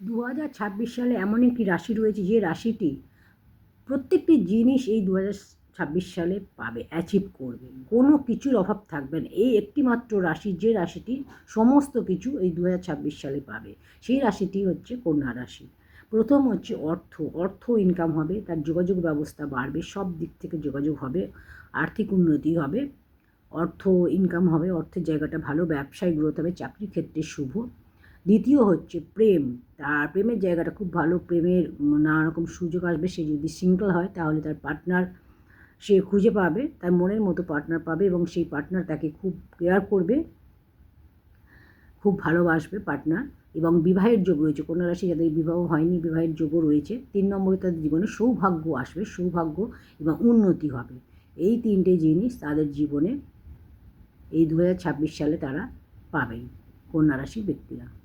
দু হাজার ছাব্বিশ সালে এমন একটি রাশি রয়েছে যে রাশিটি প্রত্যেকটি জিনিস এই দু হাজার ছাব্বিশ সালে পাবে অ্যাচিভ করবে। কোনো কিছুর অভাব থাকবে না। এই একটি মাত্র রাশি, যে রাশিটি সমস্ত কিছু এই দু ছাব্বিশ সালে পাবে, সেই রাশিটি হচ্ছে কন্যা রাশি। প্রথম হচ্ছে অর্থ। অর্থ ইনকাম হবে, তার যোগাযোগ ব্যবস্থা বাড়বে, সব দিক থেকে যোগাযোগ হবে, আর্থিক উন্নতি হবে, অর্থ ইনকাম হবে, অর্থের জায়গাটা ভালো, ব্যবসায় গ্রোথ হবে, চাকরির ক্ষেত্রে শুভ। দ্বিতীয় হচ্ছে প্রেম। তার প্রেমের জায়গাটা খুব ভালো। প্রেমের নানা রকম সুযোগ আসবে। সে যদি সিঙ্গল হয়, তাহলে তার পার্টনার সে খুঁজে পাবে, তার মনের মতো পার্টনার পাবে এবং সেই পার্টনার তাকে খুব কেয়ার করবে, খুব ভালোবাসবে পার্টনার এবং বিবাহের যোগ রয়েছে। কন্যা রাশি যাদের বিবাহ হয়নি, বিবাহের যোগও রয়েছে। তিন নম্বরে তাদের জীবনে সৌভাগ্য আসবে, সৌভাগ্য এবং উন্নতি হবে। এই তিনটে জিনিস তাদের জীবনে এই দু হাজার ছাব্বিশ সালে তারা পাবেন কন্যা রাশির ব্যক্তিরা।